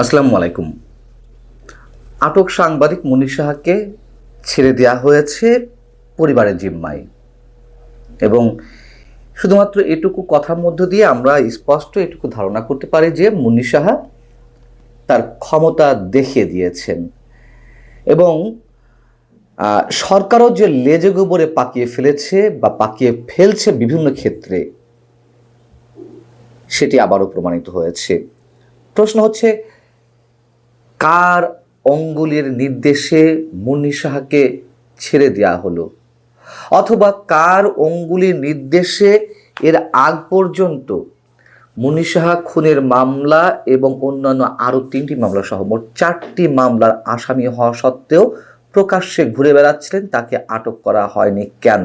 আসসালামু আলাইকুম। আটক সাংবাদিক মুনির সাহাকে ছেড়ে দেওয়া হয়েছে পরিবারের জিম্মায়। এবং শুধুমাত্র এটুকু কথার মধ্য দিয়ে আমরা স্পষ্ট এটুকু ধারণা করতে পারি যে মুন্নি সাহা তার ক্ষমতা দেখিয়ে দিয়েছেন। এবং সরকারও যে লেজে গোবরে পাকিয়ে ফেলেছে বা পাকিয়ে ফেলছে বিভিন্ন ক্ষেত্রে, সেটি আবারও প্রমাণিত হয়েছে। প্রশ্ন হচ্ছে কার অঙ্গুলির নির্দেশে মুন্নি সাহাকে ছেড়ে দেওয়া হলো? অথবা কার অঙ্গুলির নির্দেশে এর আগ পর্যন্ত মুন্নি সাহা, খুনের মামলা এবং অন্যান্য আরও তিনটি মামলা সহ মোট চারটি মামলার আসামি হওয়া সত্ত্বেও প্রকাশ্যে ঘুরে বেড়াচ্ছিলেন, তাকে আটক করা হয়নি কেন?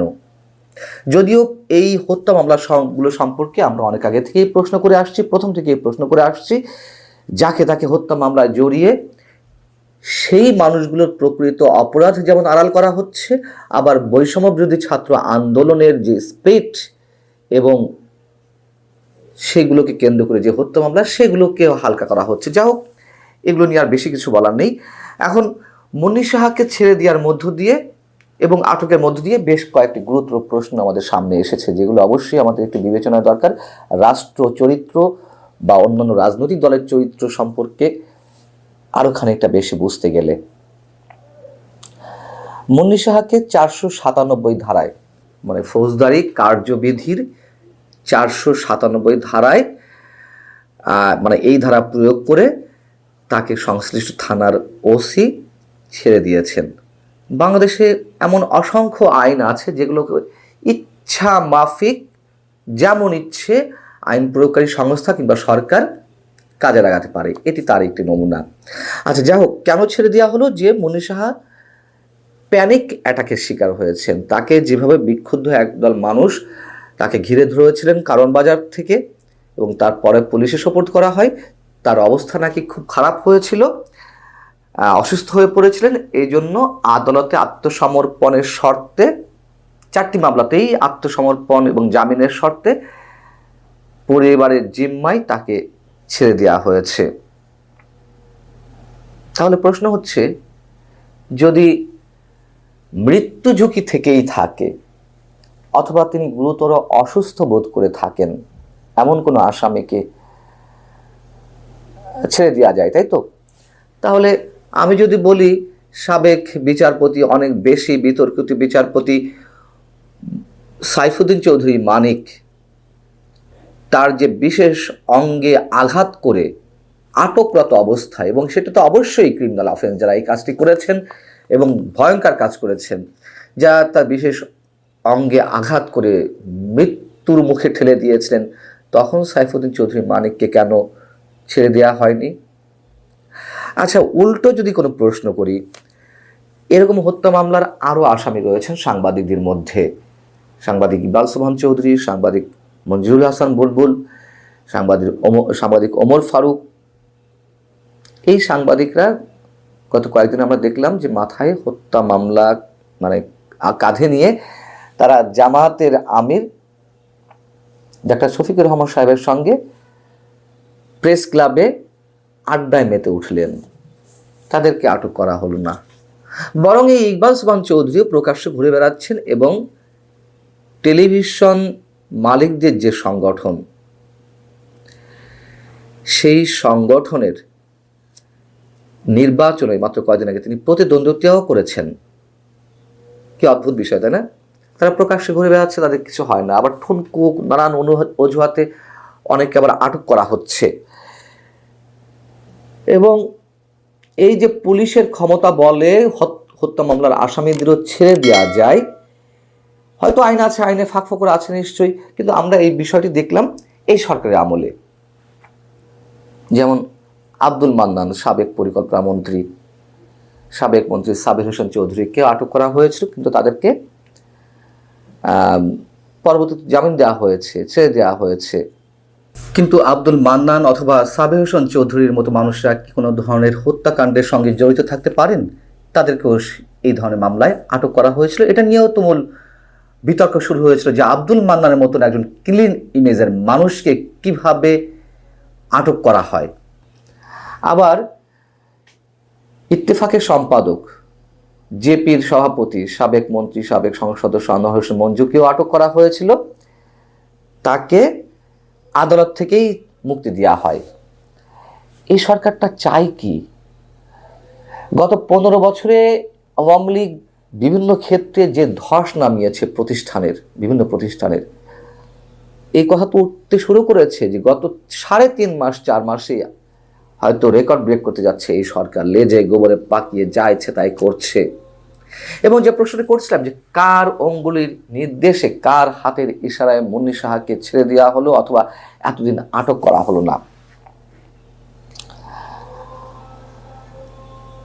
যদিও এই হত্যা মামলাগুলো সম্পর্কে আমরা অনেক আগে থেকেই প্রশ্ন করে আসছি, প্রথম থেকেই প্রশ্ন করে আসছি। যাকে তাকে হত্যা মামলায় জড়িয়ে সেই মানুষগুলোর প্রকৃত অপরাধ যেমন আড়াল করা হচ্ছে, আবার বৈষম্য বিরোধী ছাত্র আন্দোলনের যে স্পিরিট এবং সেগুলোকে কেন্দ্র করে যে হত্যা মামলা, সেগুলোকেও হালকা করা হচ্ছে। যা হোক, এগুলো নিয়ে আর বেশি কিছু বলার নেই। এখন মুন্নি সাহাকে ছেড়ে দেওয়ার মধ্য দিয়ে এবং আটকের মধ্য দিয়ে বেশ কয়েকটি গুরুত্ব প্রশ্ন আমাদের সামনে এসেছে, যেগুলো অবশ্যই আমাদের একটু বিবেচনা দরকার। রাষ্ট্র, চরিত্র বা অন্যান্য রাজনৈতিক দলের চরিত্র সম্পর্কে আরও খানিকটা বেশি বুঝতে গেলে। মুন্নি সাহাকে চারশো সাতানব্বই ধারায় মানে ফৌজদারি কার্যবিধির চারশো সাতানব্বই ধারায় মানে এই ধারা প্রয়োগ করে তাকে সংশ্লিষ্ট থানার ওসি ছেড়ে দিয়েছেন। বাংলাদেশে এমন অসংখ্য আইন আছে যেগুলোকে ইচ্ছা মাফিক যেমন ইচ্ছে আইন প্রয়োগকারী সংস্থা কিংবা সরকার কাজে লাগাতে পারে। এটি তার একটি নমুনা। আচ্ছা যাই হোক, কেন ছেড়ে দেওয়া হলো যে মনীষ সাহা প্যানিক অ্যাটাকের শিকার হয়েছেন? তাকে যেভাবে বিক্ষুব্ধ একদল মানুষ তাকে ঘিরে ধরেছিলেন কারণ বাজার থেকে এবং তারপরে পুলিশে সোপর্দ করা হয়, তার অবস্থা নাকি খুব খারাপ হয়েছিল অসুস্থ হয়ে পড়েছিলেন এই জন্য আদালতে আত্মসমর্পণের শর্তে, চারটি মামলাতেই আত্মসমর্পণ এবং জামিনের শর্তে পরিবারের জিম্মায় তাকে ছেড়ে দেওয়া হয়েছে। তাহলে প্রশ্ন হচ্ছে, যদি মৃত্যু ঝুঁকি থেকেই থাকে, অথবা তিনি গুরুতর অসুস্থ বোধ করে থাকেন, এমন কোনো আসামিকে ছেড়ে দেওয়া যায়, তাই তো? তাহলে আমি যদি বলি, সাবেক বিচারপতি, অনেক বেশি বিতর্কিত বিচারপতি সাইফুদ্দিন চৌধুরী মানিক তার যে বিশেষ অঙ্গে আঘাত করে আটকরত অবস্থায় এবং সেটা তো অবশ্যই ক্রিমিনাল অফেন্স যারা এই কাজটি করেছেন এবং ভয়ঙ্কর কাজ করেছেন, যা তার বিশেষ অঙ্গে আঘাত করে মৃত্যুর মুখে ঠেলে দিয়েছিলেন, তখন সাইফুদ্দিন চৌধুরী মানিককে কেন ছেড়ে দেওয়া হয়নি? আচ্ছা উল্টো যদি কোনো প্রশ্ন করি, এরকম হত্যা মামলার আরও আসামি রয়েছেন সাংবাদিকদের মধ্যে। সাংবাদিক ইকবাল সুবহান চৌধুরী, সাংবাদিক মঞ্জুরুল হাসান বুলবুল, সাংবাদিক সাংবাদিক ওমর ফারুক। এই সাংবাদিকরা গত কয়েকদিন আমরা দেখলাম যে মাথায় হত্যা মামলা মানে কাঁধে নিয়ে তারা জামায়াতের আমির ডাক্তার শফিকুর রহমান সাহেবের সঙ্গে প্রেস ক্লাবে আড্ডায় মেতে উঠলেন। তাদেরকে আটক করা হলো না। বরং এই ইকবাল সুবহান চৌধুরীও প্রকাশ্যে ঘুরে বেড়াচ্ছেন এবং টেলিভিশন মালিকদের যে সংগঠন, সেই সংগঠনের নির্বাচনে মাত্র কয়দিন আগে তিনি প্রতিদ্বন্দ্বিতাও করেছেন। কি অদ্ভুত বিষয়, তাই না? তারা প্রকাশ্যে ঘুরে বেড়াচ্ছে, তাদের কিছু হয় না। আবার ঠুনকু, নানান অনু- অজুহাতে অনেককে আবার আটক করা হচ্ছে। এবং এই যে পুলিশের ক্ষমতা বলে হত- হত্যা মামলার আসামিদেরও ছেড়ে দেওয়া যায় হয়তো আইন আছে, আইনে ফাঁক ফোকর আছে নিশ্চয়ই, কিন্তু আমরা এই বিষয়টি দেখলাম এই সরকারের আমলে। যেমন আব্দুল মান্নান, সাবেক পরিকল্পনা মন্ত্রী, সাবেক মন্ত্রী সাবির হোসেন চৌধুরীকে আটক করা হয়েছিল, কিন্তু তাদেরকে পরবর্তীতে জামিন দেওয়া হয়েছে, ছেড়ে দেওয়া হয়েছে। কিন্তু আব্দুল মান্নান অথবা সাবির হোসেন চৌধুরীর মতো মানুষরা কি কোনো ধরনের হত্যাকাণ্ডের সঙ্গে জড়িত থাকতে পারেন? তাদেরকেও এই ধরনের মামলায় আটক করা হয়েছিল। এটা নিয়েও তুমুল বিতর্ক শুরু হয়েছিল যে আব্দুল মান্নানের মতন একজন ক্লিন ইমেজের মানুষকে কীভাবে আটক করা হয়। আবার ইত্তেফাকের সম্পাদক, জেপির সভাপতি, সাবেক মন্ত্রী, সাবেক সংসদ সদস্য আনোয়ার হোসেন মঞ্জুকেও আটক করা হয়েছিল। তাকে আদালত থেকেই মুক্তি দেওয়া হয়। এই সরকারটা চাই কি? গত পনেরো বছরে আওয়ামী লীগ বিভিন্ন ক্ষেত্রে যে ধস নামিয়েছে প্রতিষ্ঠানের, বিভিন্ন প্রতিষ্ঠানের, এই কথা তো উঠতে শুরু করেছে যে গত সাড়ে তিন মাস, চার মাসে হয়তো রেকর্ড ব্রেক করতে যাচ্ছে এই সরকার, লেজে গোবরে পাকিয়ে যা ইচ্ছে তাই করছে। এবং যে প্রশ্নটি করছিলাম যে কার অঙ্গুলির নির্দেশে কার হাতের ইশারায় মুন্নি সাহাকে ছেড়ে দেওয়া হলো অথবা এতদিন আটক করা হলো না?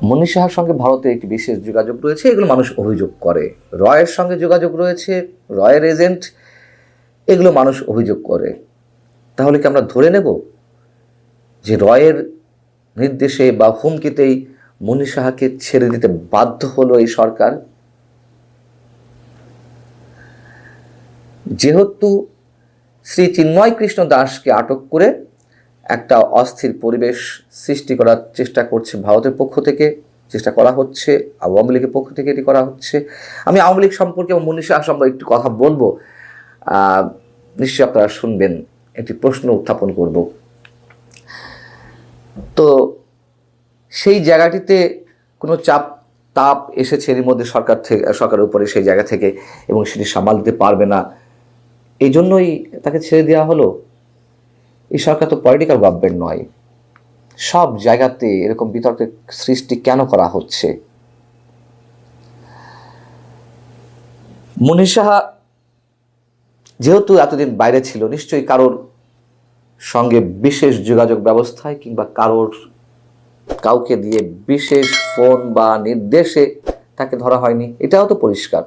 মুন্নি সাহার সঙ্গে ভারতের একটি বিশেষ যোগাযোগ রয়েছে, এগুলো মানুষ অভিযোগ করে। রয়ের সঙ্গে যোগাযোগ রয়েছে, রয়ের এজেন্ট, এগুলো মানুষ অভিযোগ করে। তাহলে কি আমরা ধরে নেব যে রয়ের নির্দেশে বা হুমকিতেই মুনি সাহাকে ছেড়ে দিতে বাধ্য হলো এই সরকার? যেহেতু শ্রী চিন্ময় কৃষ্ণ দাসকে আটক করে একটা অস্থির পরিবেশ সৃষ্টি করার চেষ্টা করছে ভারতের পক্ষ থেকে। চেষ্টা করা হচ্ছে আওয়ামী লীগের পক্ষ থেকে এটি করা হচ্ছে। আমি আওয়ামী লীগ সম্পর্কে এবং মুনি সাহা সম্পর্কে একটু কথা বলব। আহ, নিশ্চয়ই আপনারা শুনবেন একটি প্রশ্ন উত্থাপন করব। তো সেই জায়গাটিতে কোনো চাপ তাপ এসেছে এর মধ্যে সরকার থেকে সরকারের উপরে সেই জায়গা থেকে এবং সেটি সামাল দিতে পারবে না। এই জন্যই তাকে ছেড়ে দেওয়া হলো। এই সরকার তো পলিটিক্যাল গভর্নমেন্ট নয়। সব জায়গাতে এরকম বিতর্কের সৃষ্টি কেন করা হচ্ছে? মনীষ সাহা যেহেতু এতদিন বাইরে ছিল, নিশ্চয়ই কারোর সঙ্গে বিশেষ যোগাযোগ ব্যবস্থায় কিংবা কারোর কাউকে দিয়ে বিশেষ ফোন বা নির্দেশে তাকে ধরা হয়নি, এটাও তো পরিষ্কার।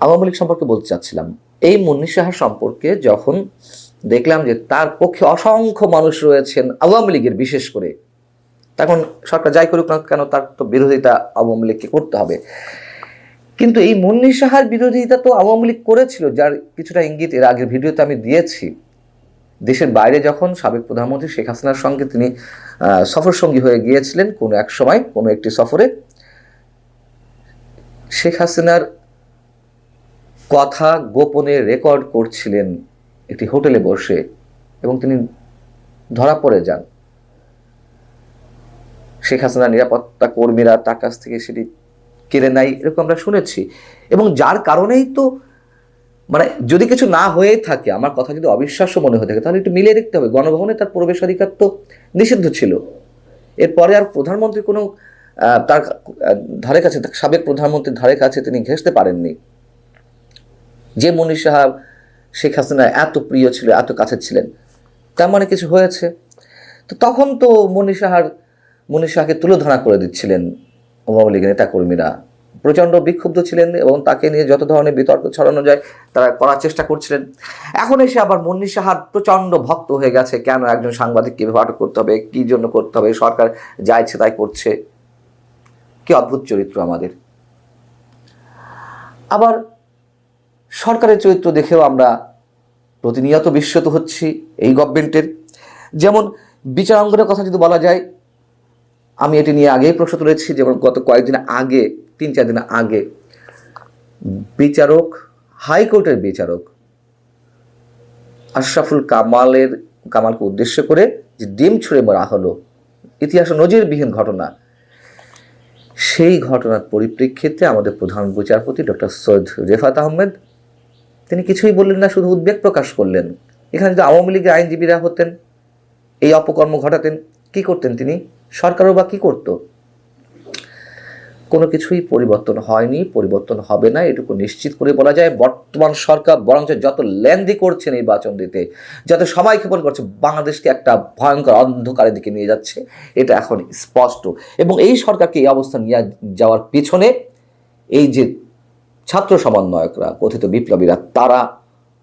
আওয়ামী লীগ সম্পর্কে বলতে চাচ্ছিলাম এই মুন্নি সাহা সম্পর্কে যখন দেখলাম যে তার পক্ষে অসংখ্য মানুষ রয়েছেন আওয়ামী লীগের, বিশেষ করে, তখন সরকার যাই করুক না কেন তার তো বিরোধিতা আওয়ামী লীগকে করতে হবে। কিন্তু এই মুন্নি সাহার বিরোধিতা তো আওয়ামী লীগ করেছিল, যার কিছুটা ইঙ্গিত এর আগের ভিডিওতে আমি দিয়েছি। দেশের বাইরে যখন সাবেক প্রধানমন্ত্রী শেখ হাসিনার সঙ্গে তিনি সফর সঙ্গী হয়ে গিয়েছিলেন কোনো এক সময়, কোনো একটি সফরে, শেখ হাসিনার কথা গোপনে রেকর্ড করছিলেন একটি হোটেলে বসে এবং তিনি ধরা পড়ে যান। শেখ হাসিনার নিরাপত্তা কর্মীরা তার কাছ থেকে সেটি কেড়ে নেয় এরকম আমরা শুনেছি। এবং যার কারণেই তো মানে যদি কিছু না হয়ে থাকে, আমার কথা যদি অবিশ্বাস্য মনে হয়ে থাকে, তাহলে একটু মিলিয়ে দেখতে হবে। গণভবনে তার প্রবেশাধিকার তো নিষিদ্ধ ছিল। এরপরে আর প্রধানমন্ত্রী কোনো তার ধারে কাছে, সাবেক প্রধানমন্ত্রীর ধারে কাছে তিনি ঘেঁষতে পারেননি। যে মনীষ সাহা শেখ হাসিনা এত প্রিয় ছিল, এত কাছে ছিলেন, তার মানে কিছু হয়েছে? তো তখন তো মনীষ সাহার মনীষ সাহাকে তুলোধনা করে দিচ্ছিলেন আওয়ামী লীগের নেতাকর্মীরা। প্রচণ্ড বিক্ষুব্ধ ছিলেন এবং তাকে নিয়ে যত ধরনের বিতর্ক ছড়ানো যায়, তারা করার চেষ্টা করছিলেন। এখন এসে আবার মন্নি সাহার প্রচণ্ড ভক্ত হয়ে গেছে, কেন একজন সাংবাদিক কীভাবে আটক করতে হবে, কী জন্য করতে হবে, সরকার যা ইচ্ছে তাই করছে। কি অদ্ভুত চরিত্র আমাদের। আবার সরকারের চরিত্র দেখেও আমরা প্রতিনিয়ত বিস্মিত হচ্ছি এই গভর্নমেন্টের যেমন বিচারাঙ্গনের কথা যদি বলা যায়, আমি এটি নিয়ে আগেই প্রশ্ন তুলেছি, যেমন গত কয়েকদিন আগে, তিন চার দিন আগে, বিচারক হাইকোর্টের বিচারক আশরাফুল কামালের, কামালকে উদ্দেশ্য করে যে ডিম ছুঁড়ে মারা হলো, ইতিহাসে নজিরবিহীন ঘটনা। সেই ঘটনার পরিপ্রেক্ষিতে আমাদের প্রধান বিচারপতি ডক্টর সৈয়দ রেফাত আহমেদ তিনি কিছুই বললেন না, শুধু উদ্বেগ প্রকাশ করলেন। এখানে যদি আওয়ামী লীগের আইনজীবীরা হতেন, এই অপকর্ম ঘটাতেন, কি করতেন তিনি? সরকারও বা কি করত? কোনো কিছুই পরিবর্তন হয়নি, পরিবর্তন হবে না, এটুকু নিশ্চিত করে বলা যায়, বর্তমান সরকার বরঞ্চ যত লেন্দি করছে নির্বাচন দিতে, যত সময় ক্ষেপণ করছে, বাংলাদেশকে একটা ভয়ঙ্কর অন্ধকারের দিকে নিয়ে যাচ্ছে, এটা এখন স্পষ্ট। এবং এই সরকারকে এই অবস্থা নিয়ে যাওয়ার পিছনে এই যে ছাত্র সমন্বয়করা, কথিত বিপ্লবীরা, তারা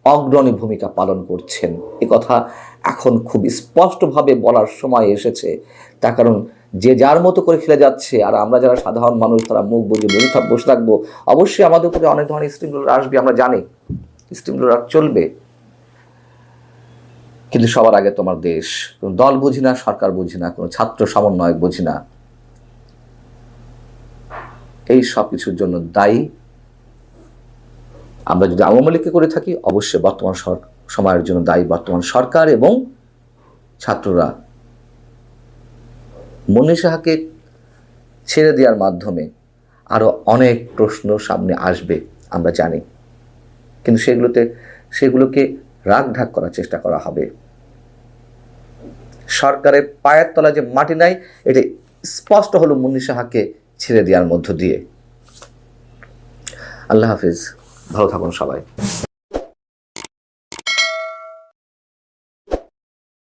অগ্রণী ভূমিকা পালন করছেন। এ কথা এখন খুব স্পষ্টভাবে বলার সময় এসেছে। তার কারণ, যে যার মতো করে খেলে যাচ্ছে, আর আমরা যারা সাধারণ মানুষ, তারা মুখ বুঝে বসে বসে থাকব। অবশ্যই আমাদের উপরে অনেক ধরনের স্টিম রোলার আসবে, আমরা জানি। স্টিম রোলার চলবে। কিন্তু সবার আগে তোমার দেশ। কোনো দল বুঝি না, সরকার বুঝি না, কোনো ছাত্র সমন্বয়ক বুঝি না। এই সব কিছুর জন্য দায়ী আমরা যদি আওয়ামী লীগকে করে থাকি, অবশ্যই বর্তমান সময়ের জন্য দায়ী বর্তমান সরকার এবং ছাত্ররা। মনীষ সাহাকে ছেড়ে দেওয়ার মাধ্যমে আরও অনেক প্রশ্ন সামনে আসবে, আমরা জানি। কিন্তু সেগুলোতে, সেগুলোকে রাগ ঢাক করার চেষ্টা করা হবে। সরকারের পায়ের তলা যে মাটি নাই, এটা স্পষ্ট হলো মুন্নি সাহাকে ছেড়ে দেওয়ার মধ্য দিয়ে। আল্লাহ হাফিজ। ভালো থাকুন সবাই।